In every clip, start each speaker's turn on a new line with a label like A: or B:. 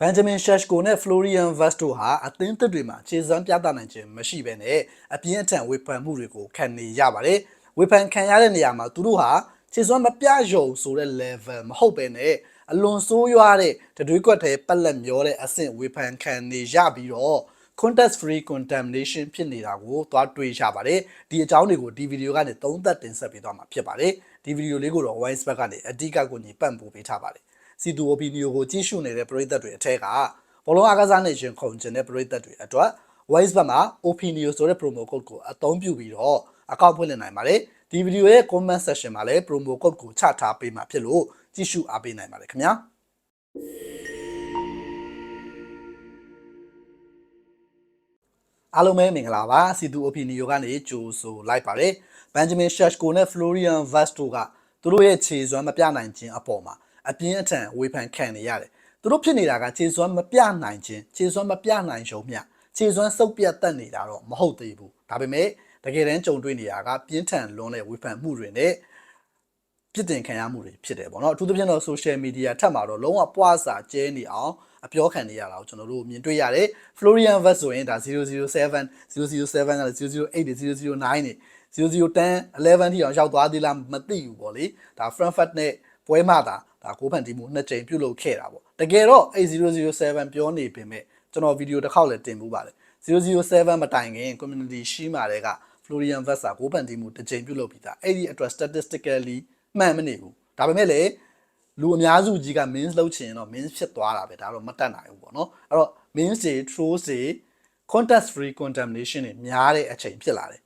A: ဘန်ဂျမင်ရှက်ကိုနဲ့ဖလိုရီယန်ဗတ်တို့ဟာအသင်းသစ်တွေမှာခြေစွမ်းပြသနိုင်ခြင်းမရှိဘဲနဲ့အပြင်းအထန်ဝေဖန်မှုတွေကိုခံနေရပါတယ်။ဝေဖန်ခံရတဲ့နေရာမှာသူတို့ဟာခြေစွမ်းမပြယုံဆိုတဲ့ level မဟုတ်ဘဲနဲ့အလွန်ဆိုးရွားတဲ့တတွေးကွက်တဲ့ပက်လက်မျောတဲ့အဆင့်ဝေဖန်ခံနေရပြီးတော့ context free contamination ဖြစ်နေတာကိုသွားတွေ့ရပါတယ်ဒီအကြောင်းတွေကိုဒီဗီဒီယိုကနေသုံးသပ်တင်ဆက်ပေးသွားမှာဖြစ်ပါတယ်ဒီဗီဒီယိုလေးကိုတော့ Wise Back ကနေအဓိကကိုညီပံ့ပိုးပေးထားပါတယ် စီတူ opinion ကိုကြည့်ရှုနေတဲ့ပရိသတ်တွေအထက်ကဘောလုံးအားကစားနေရှင်ခုံကျင်တဲ့ပရိသတ်တွေအတွက် Wise Back မှာ opinion ဆိုတဲ့ promo code ကိုအသုံးပြုပြီးတော့အကောင့်ဖွင့်လည်နိုင်ပါတယ်ဒီဗီဒီယိုရဲ့ comment section မှာလည်း promo code ကိုချထားပေးမှာဖြစ်လို့ကြည့်ရှုအားပေးနိုင်ပါတယ်ခင်ဗျာအားလုံးပဲမင်္ဂလာပါစီတူ opinion ကနေကြိုဆိုလိုက်ပါတယ်ဘန်ဂျမင်ရှက်ကိုနဲ့ဖလိုရီယန်ဗတ်တို့ကသူတို့ရဲ့ခြေစွမ်းမပြနိုင်ခြင်းအပေါ်မှာ အပြင်းအထန်ဝေဖန်ခံနေရတယ်သူတို့ဖြစ်နေတာကခြေစွမ်းမပြနိုင်ခြင်းခြေစွမ်းမပြနိုင်ရုံမျှခြေစွမ်းစုပ်ပြတ်တက်နေတာတော့မဟုတ်သေးဘူးဒါပေမဲ့တကယ်တမ်းကြုံတွေ့နေရတာကပြင်းထန်လွန်းတဲ့ဝေဖန်မှုတွေနဲ့ပြစ်တင်ခံရမှုတွေဖြစ်တယ်ပေါ့နော်အထူးသဖြင့်တော့ social media ထက်မှာတော့လုံးဝပွားစာကျဲနေအောင်အပြောခံနေရတာကိုကျွန်တော်တို့မြင်တွေ့ရတယ် Florian Vest ဆိုရင်ဒါ007 007ကလည်း008 009နေ0010 11ထိအောင်ရောက်သွားသေးလားမသိဘူးပေါ့လေဒါ Frankfurt နဲ့ပွဲမှသာ ဒါကိုဖန်တီမှုနှစ်ကြိမ်ပြုတ်လုပ်ခဲ့တာပေါ့တကယ်တော့အဲ့007ပြောနေပင်မဲ့ကျွန်တော်ဗီဒီယိုတစ်ခေါက်လည်းတင်မှုပါတယ်007မတိုင်ခင် community ရှိမှတဲ့က Florian Vest ကကိုဖန်တီမှုတစ်ကြိမ်ပြုတ်လုပ်ပြီးသားအဲ့ဒီအတွက် statistically မှန်မနေဘူးဒါပေမဲ့လည်းလူအများစုကြီးက means လောက်ချင်တော့ means ဖြစ်သွားတာပဲဒါတော့မတက်နိုင်ဘူးပေါ့နော်အဲ့တော့ means တွေ trolls တွေ context free contamination တွေများတဲ့အချိန်ဖြစ်လာတယ်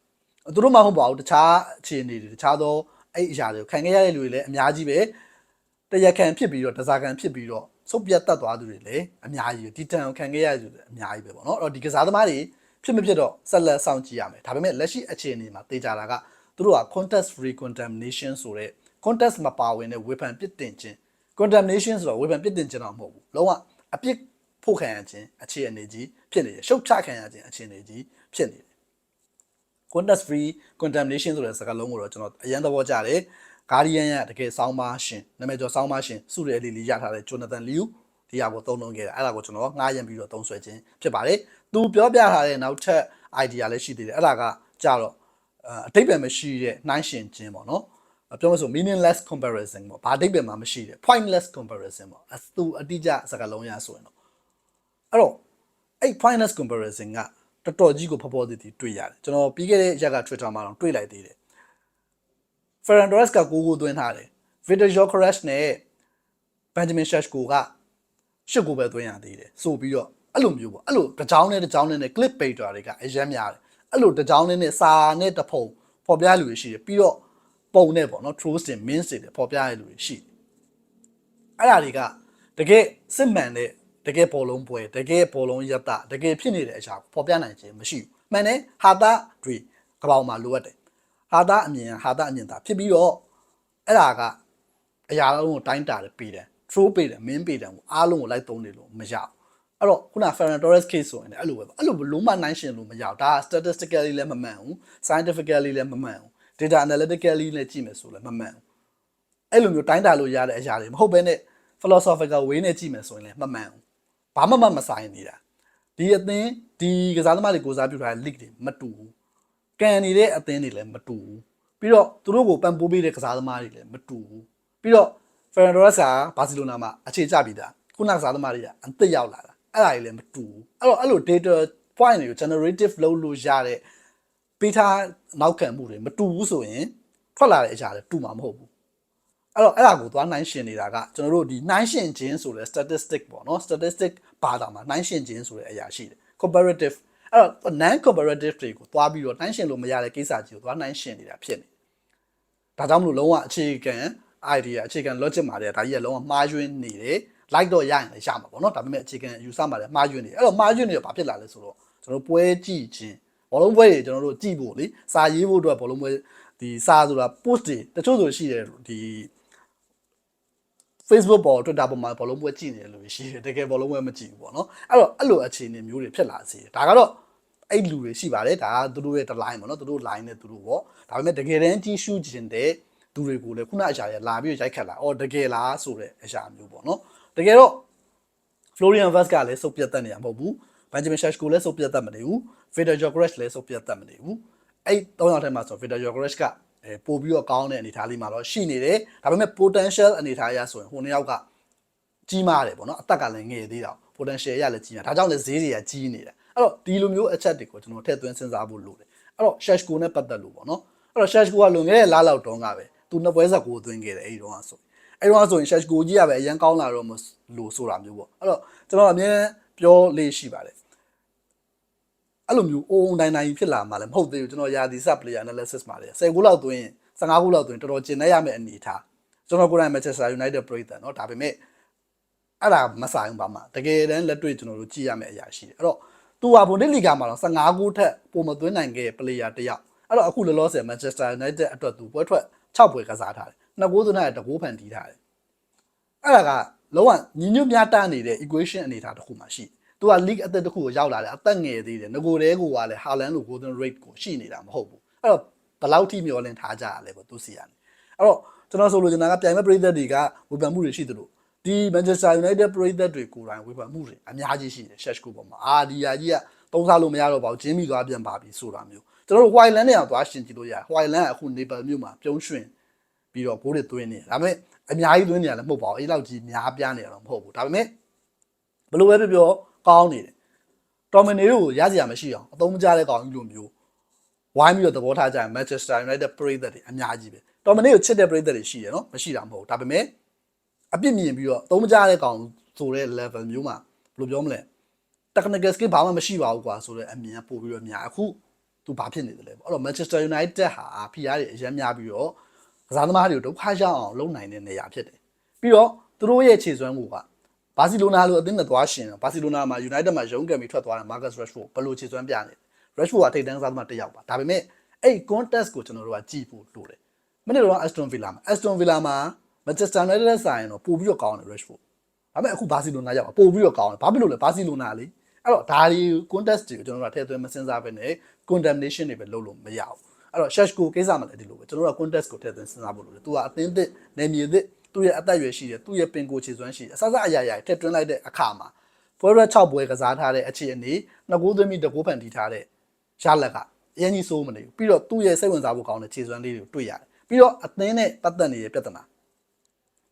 A: သူတို့မှမဟုတ်ပါဘူးတခြားအခြေအနေတွေတခြားသောအဲ့အရာတွေကိုခံခဲ့ရတဲ့လူတွေလည်းအများကြီးပဲ တရခံဖြစ်ပြီးတော့တစားခံဖြစ်ပြီးတော့စုပ်ပြတ်တက်သွားသူတွေလည်းအများကြီးပဲဒီတန်ကိုခံခဲ့ရတဲ့လူတွေအများကြီးပဲပေါ့နော်အဲ့တော့ဒီကစားသမားတွေဖြစ်မဖြစ်တော့ဆက်လက်စောင့်ကြည့်ရမယ်ဒါပေမဲ့လက်ရှိအခြေအနေမှာတေချာတာကသူတို့က context free contamination ဆိုတဲ့ context မပါဝင်တဲ့ဝေဖန်ပြစ်တင်ခြင်း contamination ဆိုတော့ဝေဖန်ပြစ်တင်ခြင်းတော့မဟုတ်ဘူးလုံးဝအပြစ်ဖို့ခံရခြင်းအခြေအနေကြီးဖြစ်နေတယ်ရှုတ်ချခံရခြင်းအခြေအနေကြီးဖြစ်နေတယ် context free contamination ဆိုတဲ့စကားလုံးကိုတော့ကျွန်တော်အရင်သဘောကျတယ် Guardian ရဲ့တကယ်ဆောင်းပါရှင်နာမည်ကျော်ဆောင်းပါရှင်စုရယ်လီလီရထားတဲ့ Jonathan Liu ဒီဟာကိုသုံးလုံးခဲ့တာအဲ့ဒါကိုကျွန်တော်ငှားရံပြီးတော့သုံးဆွဲခြင်းဖြစ်ပါတယ်သူပြောပြထားတဲ့နောက်ထပ် idea လည်းရှိသေးတယ်အဲ့ဒါကကြတော့အတိတ်ပဲမရှိတဲ့နှိုင်းရှင်ခြင်းပေါ့နော်ပြောမလို့ meaningless comparison ပေါ့ဘာအတိတ်ပဲမှမရှိတဲ့ pointless comparison ပေါ့အသူအတိအကျစကားလုံးရဆိုရင်တော့အဲ့တော့အဲ့ pointless comparison ကတော်တော်ကြီးကိုဖော်ဖော်တည်တည်တွေ့ရတယ်ကျွန်တော်ပြီးခဲ့တဲ့ရက်က Twitter မှာတော့တွေ့လိုက်သေးတယ် Ferran Torres ကကိုကိုသွင်းထားတယ် Victor Gyökeres နဲ့ Benjamin Sheshko ကရှစ်ကိုပဲသွင်းရသေးတယ်ဆိုပြီးတော့အဲ့လိုမျိုးပေါ့အဲ့လိုတစ်ကြောင်းနဲ့တစ်ကြောင်းနဲ့ clip painter တွေကအရင်များတယ်အဲ့လိုတစ်ကြောင်းနဲ့စာနဲ့တဖုံပေါ်ပြလူတွေရှိတယ်ပြီးတော့ပုံနဲ့ပေါ့နော် trolls တွေ memes တွေပေါ်ပြရလူတွေရှိတယ်အဲ့ဒါတွေကတကယ်စစ်မှန်တဲ့တကယ်ပေါ်လုံးပွဲတကယ်ပေါ်လုံးရတတကယ်ဖြစ်နေတဲ့အရာပေါ်ပြနိုင်ခြင်းမရှိဘူးမှန်တယ်ဟာတာတွေကပောင်မှာလိုအပ်တယ် ဟာတာအမြင်ဟာတာအမြင်သာဖြစ်ပြီးတော့အဲ့ဒါကအရာလုံးကိုတိုင်းတာတယ်ပြီးတယ် throw ပေးတယ်မင်းပေးတယ်ကိုအားလုံးကိုလိုက်သုံးနေလို့မရဘူးအဲ့တော့ခုန Ferran Torres case ဆိုရင်လည်းအဲ့လိုပဲအဲ့လိုလုံးမနိုင်ရှင်လို့မရဘူးဒါ statistically လည်းမမှန်ဘူး scientifically လည်းမမှန်ဘူး data analytically လည်းကြည့်မယ်ဆိုလည်းမမှန်ဘူးအဲ့လိုမျိုးတိုင်းတာလို့ရတဲ့အရာတွေမဟုတ်ဘဲနဲ့ philosophical way နဲ့ကြည့်မယ်ဆိုရင်လည်းမမှန်ဘူးဘာမှမမဆိုင်နေတာဒီအသင်းဒီကစားသမားတွေကိုစားပြုထားတဲ့ league တွေမတူဘူး ကန်နေတဲ့အသင်းတွေလည်းမတူဘူးပြီးတော့သူတို့ကိုပံ့ပိုးပေးတဲ့ကစားသမားတွေလည်းမတူဘူးပြီးတော့ Ferran Torres ကဘာစီလိုနာမှာအခြေချပြီးသားခုနကစားသမားတွေကအသစ်ရောက်လာတာအဲ့ဒါတွေလည်းမတူဘူးအဲ့တော့အဲ့လို data point တွေကို generative လုပ်လို့ရတဲ့ပေးထားနောက်ခံမှုတွေမတူဘူးဆိုရင်ထွက်လာတဲ့အရာတွေတူမှာမဟုတ်ဘူးအဲ့တော့အဲ့ဒါကိုသွားနှိုင်းရှင်နေတာကကျွန်တော်တို့ဒီနှိုင်းရှင်ခြင်းဆိုတဲ့ statistic ပေါ့နော် statistic ဘာသာမှာနှိုင်းရှင်ခြင်းဆိုတဲ့အရာရှိတယ် comparative အဲ့တော့ non comparative တွေကိုသွားပြီးတော့နှိုင်းရှင်လို့မရတဲ့ကိစ္စကြီးကိုသွားနှိုင်းရှင်နေတာဖြစ်နေဒါကြောင့်မလို့လုံးဝအခြေခံ idea အခြေခံ logic မှာတဲ့ဒါကြီးကလုံးဝမှားယွင်းနေတယ် like တော့ရရင်လည်းရမှာပေါ့နော်ဒါပေမဲ့အခြေခံယူဆမှာလည်းမှားယွင်းနေတယ်အဲ့တော့မှားယွင်းနေတော့ဘာဖြစ်လာလဲဆိုတော့ကျွန်တော်ပွဲကြည့်ခြင်းဘောလုံးပွဲတွေကျွန်တော်တို့ကြည့်ဖို့လေစာရေးဖို့အတွက်ဘောလုံးပွဲဒီစာဆိုတာ post တွေတချို့ဆိုရှိတယ်ဒီ Facebook ပေါ် Twitter ပေါ်မှာဘောလုံးပွဲကြည့်နေတယ်လို့ရှိတယ်တကယ်ဘောလုံးပွဲမကြည့်ဘူးပေါ့နော်အဲ့တော့အဲ့လိုအခြေအနေမျိုးတွေဖြစ်လာစေတယ်ဒါကတော့အဲ့လူတွေရှိပါတယ်ဒါကသူတို့ရဲ့ line ပေါ့နော်သူတို့ line နဲ့သူတို့ပေါ့ဒါပေမဲ့တကယ်တမ်းကြီးရှုခြင်းတဲ့သူတွေကိုလည်းခုနအရာရလာပြီးရိုက်ခတ်လာအော်တကယ်လားဆိုတဲ့အရာမျိုးပေါ့နော်တကယ်တော့ Florian Wirtz ကလည်းစုပ်ပြတ်တတ်နေရမဟုတ်ဘူး Benjamin Sheshko လည်းစုပ်ပြတ်တတ်မနေဘူး Victor Gyokeres လည်းစုပ်ပြတ်တတ်မနေဘူးအဲ့၃ယောက်ထဲမှာဆို Victor Gyokeres က အဲပို့ပြီးတော့ကောင်းတဲ့အနေအထားလေးမှာတော့ရှိနေတယ်ဒါပေမဲ့ potential အနေအထားအရဆိုရင်ဟိုနှစ်ယောက်ကကြီးမားတယ်ပေါ့နော်အသက်ကလည်းငယ်သေးတာ potential ရလည်းကြီးမားဒါကြောင့်လည်းဈေးတွေကကြီးနေတာအဲ့တော့ဒီလိုမျိုးအချက်တွေကိုကျွန်တော်ထည့်သွင်းစဉ်းစားဖို့လိုတယ်အဲ့တော့ Sheshko နဲ့ပတ်သက်လို့ပေါ့နော်အဲ့တော့ Sheshko ကလွန်ခဲ့တဲ့လားလောက်တုန်းကပဲသူနှစ်ပွဲဆက်ကိုသွင်းခဲ့တယ်အဲ့ဒီတုန်းကဆိုအဲ့တော့ဆိုရင် Sheshko ကြီးကပဲအရန်ကောင်းလာတော့မလို့ဆိုတာမျိုးပေါ့အဲ့တော့ကျွန်တော်အမြဲပြောလေးရှိပါတယ် အဲ့လိုမျိုးအုံတိုင်းတိုင်းဖြစ်လာမှလည်းမဟုတ်သေးဘူးကျွန်တော်ယာဒီ sub player analysis မှာလေ10ခုလောက်သွင်း15ခုလောက်သွင်းတော်တော်ကျင်နေရမယ့်အနေအထားကျွန်တော်ကိုယ်တိုင် Manchester United ပြည်သက်เนาะဒါပေမဲ့အဲ့ဒါမဆိုင်ဘူးပါမှာတကယ်တမ်းလက်တွေ့ကျွန်တော်တို့ကြည့်ရမယ့်အရာရှိတယ်အဲ့တော့သူဟာဘုန်ဒစ်လီဂါမှာတော့15ခုထက်ပိုမသွင်းနိုင်ခဲ့တဲ့ player တစ်ယောက်အဲ့တော့အခုလောလောဆယ် Manchester United အတွက်သူပွဲထွက်6ပွဲကစားထားတယ်နှစ်ကိုးသွင်းတဲ့တကိုးဖန်တီးထားတယ်အဲ့ဒါကလုံးဝညီညွတ်များတန်းနေတဲ့ equation အနေအထားတစ်ခုမှရှိတယ် သူက league အသက်တစ်ခုကိုရောက်လာတယ်အသက်ငယ်သေးတယ်ငကိုတဲကိုကလည်း Haaland လို golden rate ကိုရှိနေတာမဟုတ်ဘူးအဲ့တော့ဘယ်လောက်ထိမျောလင့်ထားကြရလဲပေါ့သူစီရတယ်အဲ့တော့ကျွန်တော်ဆိုလိုချင်တာကပြိုင်မဲ့ပရိသတ်တွေကဝေဖန်မှုတွေရှိသလိုဒီ Manchester United ပရိသတ်တွေကိုယ်တိုင်ဝေဖန်မှုတွေအများကြီးရှိတယ် Sheshko ပေါ်မှာအာဒီယာကြီးကသုံးစားလို့မရတော့ပါဘူးဂျင်းမိသွားပြန်ပါပြီဆိုတာမျိုးကျွန်တော်တို့ Whiteland နဲ့အောင်သွားရှင်ကြည့်လို့ရတယ် Whiteland ကအခု Nepal မြို့မှာပြုံးရွှင်ပြီးတော့ဘိုးတွေသွင်းနေဒါပေမဲ့အများကြီးသွင်းနေရလည်းမဟုတ်ပါဘူးအဲ့လောက်ကြီးများပြားနေရတော့မဟုတ်ဘူးဒါပေမဲ့ဘယ်လိုပဲပြောပြော ကောင်းနေတယ်တော်မင်နေကိုရစရာမရှိအောင်အသုံးမကျတဲ့ကောင်ကြီးလိုမျိုးဝိုင်းပြီးတော့သဘောထားကြရင် Manchester United ပရိသတ်တွေအများကြီးပဲတော်မင်နေကိုချစ်တဲ့ပရိသတ်တွေရှိတယ်နော်မရှိတာမဟုတ်ဒါပေမဲ့အပြစ်မြင်ပြီးတော့အသုံးမကျတဲ့ကောင်ဆိုတဲ့ level မျိုးမှာဘယ်လိုပြောမလဲ technical skill ဘာမှမရှိပါဘူးကွာဆိုတော့အမြင်ပို့ပြီးတော့များအခုသူဘာဖြစ်နေတယ်လဲပေါ့အဲ့တော့ Manchester United ဟာဖိအားတွေအများများပြီးတော့ကစားသမားတွေကိုဒုက္ခရောက်အောင်လုပ်နိုင်တဲ့နေရာဖြစ်တယ်ပြီးတော့သူတို့ရဲ့ခြေစွမ်းကိုက ဘာစီလိုနာလိုအသင်းနဲ့သွားရှင်ဘာစီလိုနာမှာ United မှာရုံးကန်ပြီးထွက်သွားတဲ့ Marcus Rashford ဘယ်လိုခြေစွမ်းပြနေလဲ Rashford ကထိပ်တန်းကစားသမားတစ်ယောက်ပါဒါပေမဲ့အဲ့ contest ကိုကျွန်တော်တို့ကကြည့်ဖို့လိုတယ်မနေ့တော့ Aston Villa မှာ Aston Villa မှာ Manchester United နဲ့ဆိုင်ရင်တော့ပို့ပြီးတော့ကောင်းတယ် Rashford ဒါပေမဲ့အခုဘာစီလိုနာရောက်ပါပို့ပြီးတော့ကောင်းတယ်ဘာဖြစ်လို့လဲဘာစီလိုနာလေအဲ့တော့ဒါဒီ contest တွေကိုကျွန်တော်တို့ကထည့်သွင်းမစဉ်းစားဘဲနဲ့ condemnation တွေပဲလုပ်လို့မရဘူးအဲ့တော့ Sheshko ကိစ္စမှလည်းဒီလိုပဲကျွန်တော်တို့က contest ကိုထည့်သွင်းစဉ်းစားဖို့လိုတယ်သူကအသင်းသစ်နေမြေသစ် သူ့ရဲ့အသက်အရွယ်ရှိတယ်သူ့ရဲ့ပင်ကိုခြေစွမ်းရှိတယ်အစစအရာရာထည့်သွင်းလိုက်တဲ့အခါမှာပွဲရက်6ပွဲကစားထားတဲ့အခြေအနေနှစ်ကိုးသွင်းပြီးတကိုးဖန်တီးထားတဲ့ရလက်ကအရင်ကြီးစိုးမနေဘူးပြီးတော့သူ့ရဲ့စိတ်ဝင်စားဖို့ကောင်းတဲ့ခြေစွမ်းလေးတွေကိုတွေ့ရတယ်ပြီးတော့အသင်းနဲ့ပတ်သက်နေတဲ့ပြဿနာ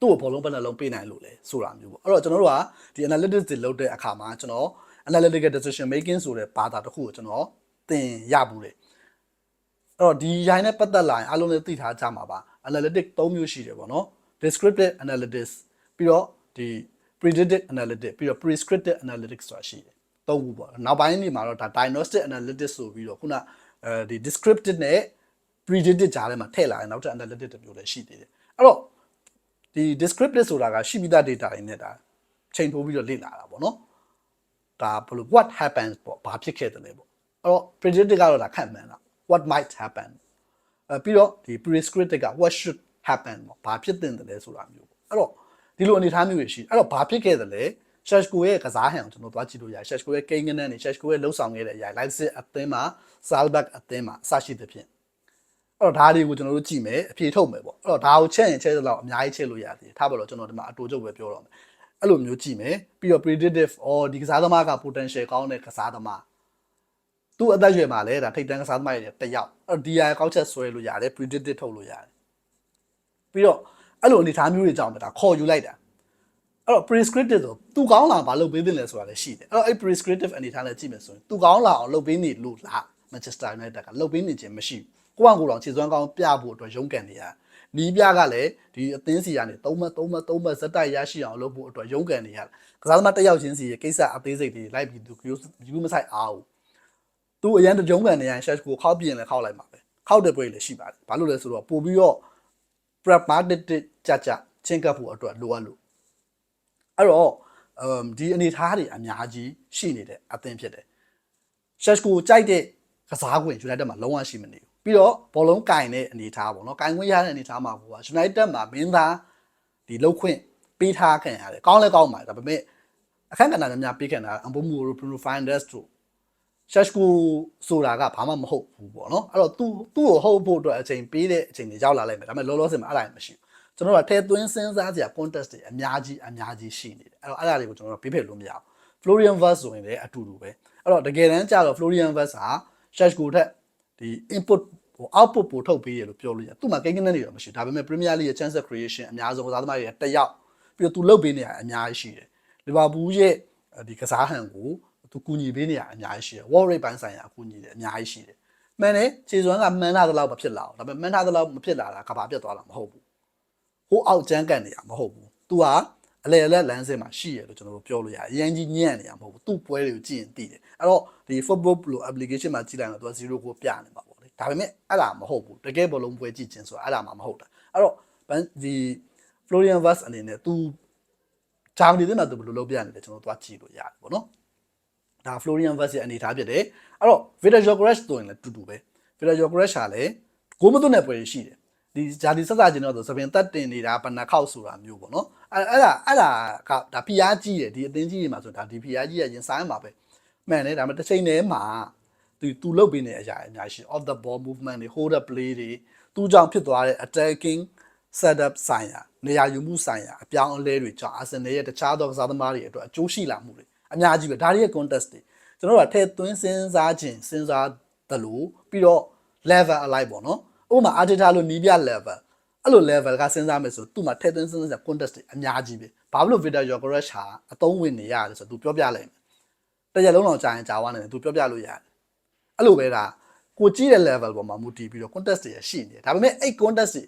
A: သူ့ကိုဘောလုံးဘယ်နှလုံးပေးနိုင်လို့လဲဆိုတာမျိုးပေါ့အဲ့တော့ကျွန်တော်တို့ကဒီ analytics တွေလုပ်တဲ့အခါမှာကျွန်တော် analytical decision making ဆိုတဲ့ဘာသာတစ်ခုကိုကျွန်တော်သင်ရဘူးတယ်အဲ့တော့ဒီရိုင်းနဲ့ပတ်သက်လာရင်အားလုံးလည်းသိထားကြမှာပါ analytic ၃မျိုးရှိတယ်ပေါ့နော် descriptive analytics ပြီးတော့ဒီ predictive analytics ပြီးတော့ prescriptive analytics ဆိုတာရှိတယ်သုံးခုပေါ့နောက်ပိုင်းနေမှာတော့ဒါ diagnostic analytics ဆိုပြီးတော့ခုနအဲဒီ descriptive နဲ့ predictive ကြားထဲမှာထည့်လာရင်နောက်ထပ် analytic တစ်မျိုးလည်းရှိသေးတယ်အဲ့တော့ဒီ descriptive ဆိုတာကရှိပြီးသား data တွေနဲ့ဒါချိန်ထိုးပြီးတော့လေ့လာတာပေါ့နော်ဒါဘယ်လို what happens ပေါ့ဘာဖြစ်ခဲ့တယ်လဲပေါ့အဲ့တော့ predictive ကတော့ဒါခန့်မှန်းတာ what might happen အဲပြီးတော့ဒီ prescriptive က what should happen ပေါ့ဘာဖြစ်တင်တယ်လဲဆိုတာမျိုးပေါ့အဲ့တော့ဒီလိုအနေအထားမျိုးတွေရှိအဲ့တော့ဘာဖြစ်ခဲ့တယ်လဲ Sheshko ရဲ့ကစားဟန်ကိုကျွန်တော်သွားကြည့်လို့ရတယ် Sheshko ရဲ့ကိန်းကနန်းနေ Sheshko ရဲ့လှုပ်ဆောင်ခဲ့တဲ့အရာ Leipzig အသင်းမှာ Salzburg အသင်းမှာအစရှိသဖြင့်အဲ့တော့ဒါတွေကိုကျွန်တော်တို့ကြည့်မယ်အဖြေထုတ်မယ်ပေါ့အဲ့တော့ဒါကိုချက်ရင်ချက်တော့အများကြီးချက်လို့ရသေးတယ်ထားပါတော့ကျွန်တော်ဒီမှာအတူချုပ်ပဲပြောတော့မယ်အဲ့လိုမျိုးကြည့်မယ်ပြီးတော့ predictive or ဒီကစားသမားက potential ကောင်းတဲ့ကစားသမားသူ့အသက်အရွယ်မှာလည်းဒါထိပ်တန်းကစားသမားတွေတက်ရောက်အဲ့တော့ DI ကောက်ချက်ဆွဲလို့ရတယ် predictive ထုတ်လို့ရတယ် ပြီးတော့အဲ့လိုအနေအထားမျိုးတွေကြောင့်ပဲဒါခေါ်ယူလိုက်တာအဲ့တော့ prescriptive ဆိုသူကောင်းလာဘာလုပ်ပေးသင့်လဲဆိုတာလည်းရှိတယ်အဲ့တော့အဲ့ prescriptive အနေအထားနဲ့ကြည့်မယ်ဆိုရင်သူကောင်းလာအောင်လုပ်ပေးနေလို့လား Manchester United ကလုပ်ပေးနေခြင်းမရှိဘူးကိုယ့်အကူတော်ခြေစွမ်းကောင်းပြဖို့အတွက်ရုန်းကန်နေရနီးပြကလည်းဒီအသင်းစီကနေ3မှတ်3မှတ်3မှတ်ဇက်တိုက်ရရှိအောင်လုပ်ဖို့အတွက်ရုန်းကန်နေရကစားသမားတစ်ယောက်ချင်းစီရဲ့ကိစ္စအသေးစိတ်တွေလိုက်ပြီးသူယူမဆိုင်အားဘူးသူအရန်တကြုံကန်နေရရှက်ကိုခောက်ပြင်းလဲခောက်လိုက်မှာပဲခောက်တဲ့ပွဲလည်းရှိပါတယ်ဘာလို့လဲဆိုတော့ပို့ပြီးတော့ pragmatic ကြကြချင်းကပ်ဖို့အတွက်လိုအပ်လို့အဲ့တော့အမ်ဒီအနေထားတွေအများကြီးရှိနေတဲ့အသင်းဖြစ်တယ်ရှက်ကိုကြိုက်တဲ့ကစားခွင့် United မှာလုံးဝရှိမနေဘူးပြီးတော့ဘောလုံးကင်တဲ့အနေထားပေါ့နော်ကင်ခွင့်ရတဲ့အနေထားမှာကိုက United မှာမင်းသားဒီလောက်ခွင့်ပေးထားခံရတယ်ကောင်းလဲကောင်းပါတယ်ဒါပေမဲ့အခက်အခဲများများပေးခံတာအမ်ဘိုမူရို Bruno Fernandes တို့ရှက် ကိုဆိုတာကဘာမှမဟုတ်ဘူးပေါ့နော်အဲ့တော့သူသူ့ကိုဟုတ်ဖို့အတွက်အချိန်ပေးတဲ့အချိန်တွေရောက်လာလိုက်မယ်ဒါပေမဲ့လောလောဆယ်မှာအဲ့ဒါမရှိဘူးကျွန်တော်တို့ကထဲသွင်းစဉ်းစားစရာ contest တွေအများကြီးအများကြီးရှိနေတယ်အဲ့တော့အဲ့ဒါတွေကိုကျွန်တော်တို့ဘေးဖယ်လို့မရဘူး Florian Verse ဆိုရင်လည်းအတူတူပဲအဲ့တော့တကယ်တမ်းကျတော့ Florian Verse ဟာ Shashko ထက်ဒီ input ဟို output ပိုထုတ်ပေးရလို့ပြောလို့ရသူ့မှာကိန်းကနက်နေတော့မရှိဘူးဒါပေမဲ့ Premier League ရဲ့ chance of creation အများဆုံးကစားသမားတွေကတစ်ယောက်ပြီးတော့သူလုတ်ပေးနေရအများကြီးရှိတယ်လီဗာပူးရဲ့ဒီကစားဟန်ကို သူကူညီပေးနေရအများကြီးရှိတယ် World Rate ပိုင်းဆိုင်ရာအကူအညီတွေအများကြီးရှိတယ်မှန်တယ်ခြေစွမ်းကမှန်တာတော့မဖြစ်လာဘူးဒါပေမဲ့မှန်တာတော့မဖြစ်လာတာကဘာပြတ်သွားတာမဟုတ်ဘူးဟိုအောက်ကျန်းကန်နေရမဟုတ်ဘူး तू ဟာအလေအလက်လမ်းစဉ်မှာရှိရလို့ကျွန်တော်တို့ပြောလို့ရတယ်အရင်ကြီးညံ့နေရမဟုတ်ဘူးသူ့ပွဲတွေကိုကြည့်ရင်သိတယ်အဲ့တော့ဒီ football blue application မှာကြည့်လိုက်တော့ तू 0ကိုပြနေမှာပေါ့လေဒါပေမဲ့အဲ့ဒါမဟုတ်ဘူးတကယ်ဘောလုံးပွဲကြည့်ခြင်းဆိုတာအဲ့ဒါမှမဟုတ်တာအဲ့တော့ဒီ Florian Vaz အနေနဲ့ तू ဂျာမနီထဲမှာ तू ဘယ်လိုလုပ်ပြနေလဲကျွန်တော်တို့သွားကြည့်လို့ရတယ်ပေါ့နော် ဒါ Florian Vaz ရဲ့အနေအထားဖြစ်တယ်အဲ့တော့ Victor Gyokeres တို့ရင်လည်းတူတူပဲ Victor Gyokeres ဟာလည်းဂိုးမသွင်းတဲ့ပွဲရှိတယ်ဒီဂျာဒီဆက်စားခြင်းတော့ဆိုသပင်တက်တင်နေတာဘဏ္ဍခောက်ဆိုတာမျိုးပေါ့နော်အဲ့အဲ့ဒါအဲ့ဒါကဒါဖီအားကြီးတယ်ဒီအသင်းကြီးတွေမှာဆိုဒါဒီဖီအားကြီးရရင်ဆိုင်မှာပဲမှန်တယ်ဒါပေမဲ့တစ်ချိန်တည်းမှာသူသူလုတ်ပေးနေတဲ့အရာအများကြီး off the ball movement တွေ hold up play တွေသူ့ကြောင့်ဖြစ်သွားတဲ့ attacking setup ဆိုင်ရာနေရာယူမှုဆိုင်ရာအပြောင်းအလဲတွေကြောင့်အာဆင်နယ်ရဲ့တခြားသောကစားသမားတွေအတွက်အကျိုးရှိလာမှုတွေ အများကြီးပဲဒါတွေရဲ့ contest တွေကျွန်တော်တို့ကထဲသွင်းစဉ်းစားခြင်းစဉ်းစားတယ်လို့ပြီးတော့ level alike ပေါ့နော်ဥပမာ Arteta လို့နီးပြ level အဲ့လို level ကစဉ်းစားမယ်ဆိုသူ့မှာထဲသွင်းစဉ်းစားခြင်း contest တွေအများကြီးပဲဘာလို့ Victor Gyokeres ဟာအသုံးဝင်နေရတယ်ဆိုတော့သူပြောပြလိုက်မယ်တရက်လုံးတော့ကြာရင်ကြာသွားနေတယ်သူပြောပြလို့ရတယ်အဲ့လိုပဲဒါကိုကြည့်တဲ့ level ပေါ်မှာမူတည်ပြီးတော့ contest တွေရှိနေတယ်ဒါပေမဲ့အဲ့ contest တွေ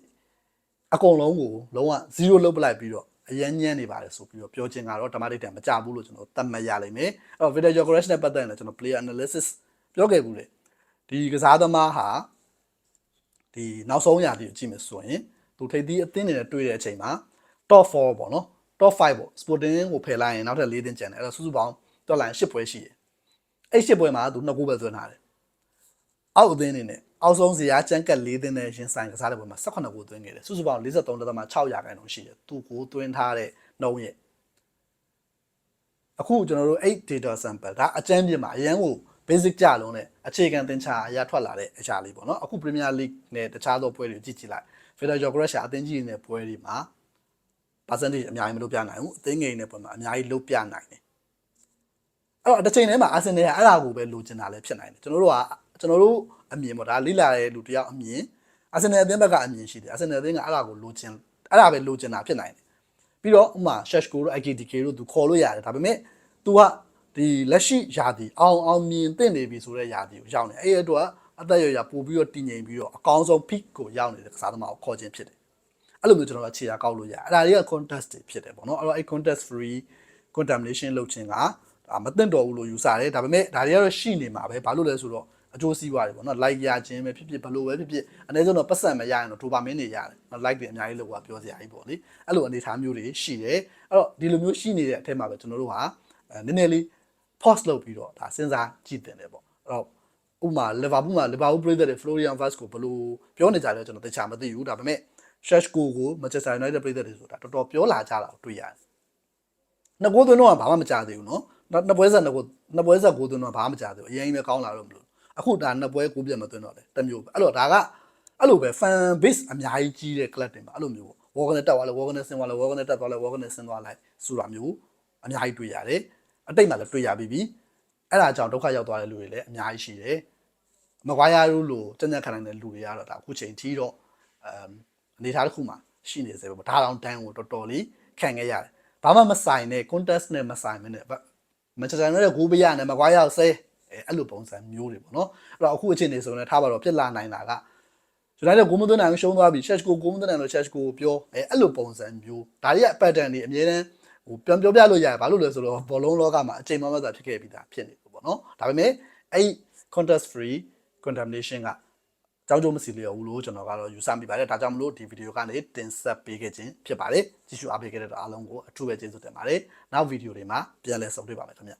A: အကုန်လုံးကိုလုံးဝ0လုတ်ပလိုက်ပြီးတော့ အရန်ညံ့နေပါတယ်ဆိုပြီးတော့ပြောချင်ကတော့ဓမ္မဒိတ်တံမကြဘူးလို့ကျွန်တော်သတ်မှတ်ရလိမ့်မယ်အဲ့တော့ Victor Gyokeres နဲ့ပတ်သက်ရင်လည်းကျွန်တော် player analysis ပြောခဲ့ဘူးလေဒီကစားသမားဟာဒီနောက်ဆုံးရာသီကိုကြည့်မယ်ဆိုရင်သူထိပ်သီးအသင်းတွေနဲ့တွေ့တဲ့အချိန်မှာ top 4ပေါ့နော် top 5ပေါ့ Sporting ကိုဖယ်လိုက်ရင်နောက်ထပ်၄သင်းကျန်တယ်အဲ့တော့စုစုပေါင်းတော်လိုင်း10ပွဲရှိတယ်အဲ့10ပွဲမှာသူ2ဂိုးပဲသွင်းထားတယ်အောက်အသင်းနေနဲ့ အောက်ဆုံးဇရာကျန်းကက်၄သင်းနဲ့ရှင်ဆိုင်ကစားတဲ့ပွဲမှာ18ဂိုးသွင်းခဲ့တယ်စုစုပေါင်း43.6ရာခိုင်နှုန်းရှိတယ်သူကိုသွင်းထားတဲ့နှုန်းရဲ့အခုကျွန်တော်တို့8 data sample ဒါအကျန်းပြမှာအရန်ကို basic ကြလုံးနဲ့အခြေခံသင်္ချာအရာထွက်လာတဲ့အရာလေးပေါ့နော်အခု Premier League နဲ့တခြားသောပွဲတွေကြည့်ကြည့်လိုက် Victor Gyokeres အသင်းကြီးနေတဲ့ပွဲတွေမှာ percentage အများကြီးမလုပ်ပြနိုင်ဘူးအသင်းငယ်နေတဲ့ပွဲမှာအများကြီးလုပ်ပြနိုင်တယ်အဲ့တော့တစ်ချိန်တည်းမှာ Arsenal ကအဲ့ဒါကိုပဲလိုချင်တာလည်းဖြစ်နိုင်တယ်ကျွန်တော်တို့က ကျွန်တော်တို့အမြင်ပေါ့ဒါလိလာတဲ့လူတယောက်အမြင် Arsenal အသင်းဘက်ကအမြင်ရှိတယ် Arsenal အသင်းကအဲ့ဒါကိုလိုချင်အဲ့ဒါပဲလိုချင်တာဖြစ်နိုင်တယ်ပြီးတော့ဥမာ Sheshko တို့ IKDK တို့သူခေါ်လို့ရတယ်ဒါပေမဲ့ तू ကဒီလက်ရှိယာတီအောင်အောင်မြင်တင်နေပြီဆိုတဲ့ယာတီကိုရောက်နေအဲ့အတွက်အသက်ရရပို့ပြီးတော့တည်ငြိမ်ပြီးတော့အကောင်းဆုံး peak ကိုရောက်နေတဲ့ကစားသမားကိုခေါ်ခြင်းဖြစ်တယ်အဲ့လိုမျိုးကျွန်တော်ကခြေရာကောက်လို့ရတယ်အဲ့ဒါတွေက contest တွေဖြစ်တယ်ပေါ့နော်အဲ့တော့အဲ့ contest free contamination လုပ်ခြင်းကဒါမသိတော့ဘူးလို့ယူဆတယ်ဒါပေမဲ့ဒါတွေကတော့ရှိနေမှာပဲဘာလို့လဲဆိုတော့ အကျိုးစီးပွားတွေပေါ့နော် like ရခြင်းပဲဖြစ်ဖြစ်ဘလို့ပဲဖြစ်ဖြစ်အနည်းဆုံးတော့ပတ်စံမရရင်တော့ဒိုပါမင်းတွေရတယ်နော် like တွေအများကြီးလောက်ပြောစရာကြီးပေါ့လေအဲ့လိုအနေအထားမျိုးတွေရှိတယ်အဲ့တော့ဒီလိုမျိုးရှိနေတဲ့အထက်မှာပဲကျွန်တော်တို့ဟာနည်းနည်းလေး pause လုပ်ပြီးတော့ဒါစဉ်းစားကြည့်တင်တယ်ပေါ့အဲ့တော့ဥမာလီဗာပူးမှာလီဗာပူးပရိသတ်တွေ Florian Vaz ကိုဘယ်လိုပြောနေကြလဲကျွန်တော်တခြားမသိဘူးဒါပေမဲ့ Sheshko ကို Manchester United ပရိသတ်တွေဆိုတာတော်တော်ပြောလာကြတာကိုတွေ့ရတယ်။နှစ်ကိုးသွင်းတော့ဘာမှမကြသေးဘူးနော်။နှစ်ပွဲဆက်နှစ်ကိုးနှစ်ပွဲဆက်ကိုးသွင်းတော့ဘာမှမကြသေးဘူး။အရင်ကြီးပဲကောင်းလာတော့မလို့။ အခုဒါနှစ်ပွဲကိုပြတ်မသွင်းတော့လေတမျိုးပဲ။အဲ့တော့ဒါကအဲ့လိုပဲ fan base အများကြီးကြီးတဲ့ club တွေမှာအဲ့လိုမျိုးပေါ့။ Walker နဲ့တက်သွားလဲ Walker နဲ့ဆင်းသွားလဲ Walker နဲ့တက်သွားလဲ Walker နဲ့ဆင်းသွားလိုက်ဆိုတာမျိုးအများကြီးတွေ့ရတယ်။အတိတ်မှာလည်းတွေ့ရပြီးပြီ။အဲ့ဒါကြောင့်ဒုက္ခရောက်သွားတဲ့လူတွေလည်းအများကြီးရှိတယ်။မကွာရလို့လို့တညက်ခံနိုင်တဲ့လူတွေကတော့ဒါအခုချိန်ထိတော့အမ်အနေထားတစ်ခုမှာရှိနေစေပဲဒါတောင်တန်းကိုတော်တော်လေးခံခဲ့ရတယ်ဘာမှမဆိုင်တဲ့ contest နဲ့မဆိုင်မနဲ့မန်ချက်စတာနဲ့ဂိုးပရနဲ့မကွာရောက်ဆဲ အဲအဲ့လိုပုံစံမျိုးတွေပေါ့နော်အဲ့တော့အခုအချိန်နေဆိုရင်ထားပါတော့ဖြစ်လာနိုင်တာကကျွန်တော်တို့ဂိုးမသွင်းနိုင်ရှုံးသွားပြီ chess ကိုဂိုးမသွင်းနိုင်လို့ chess ကိုပြောအဲအဲ့လိုပုံစံမျိုးဒါတွေက pattern တွေအများတန်းဟိုပြန်ပြောပြလို့ရတယ်ဘာလို့လဲဆိုတော့ဘောလုံးလောကမှာအချိန်မှမသာဖြစ်ခဲ့ပြီးသားဖြစ်နေလို့ပေါ့နော်ဒါပေမဲ့အဲ့ contest free contamination ကကြောင်းကျိုးမစီလျော်ဘူးလို့ကျွန်တော်ကတော့ယူဆမိပါတယ်ဒါကြောင့်မလို့ဒီဗီဒီယိုကနေတင်ဆက်ပေးခဲ့ခြင်းဖြစ်ပါတယ်ကြည့်ရှုအားပေးခဲ့တဲ့အားလုံးကိုအထူးပဲကျေးဇူးတင်ပါတယ်နောက်ဗီဒီယိုတွေမှာပြန်လည်ဆုံတွေ့ပါမယ်ခင်ဗျ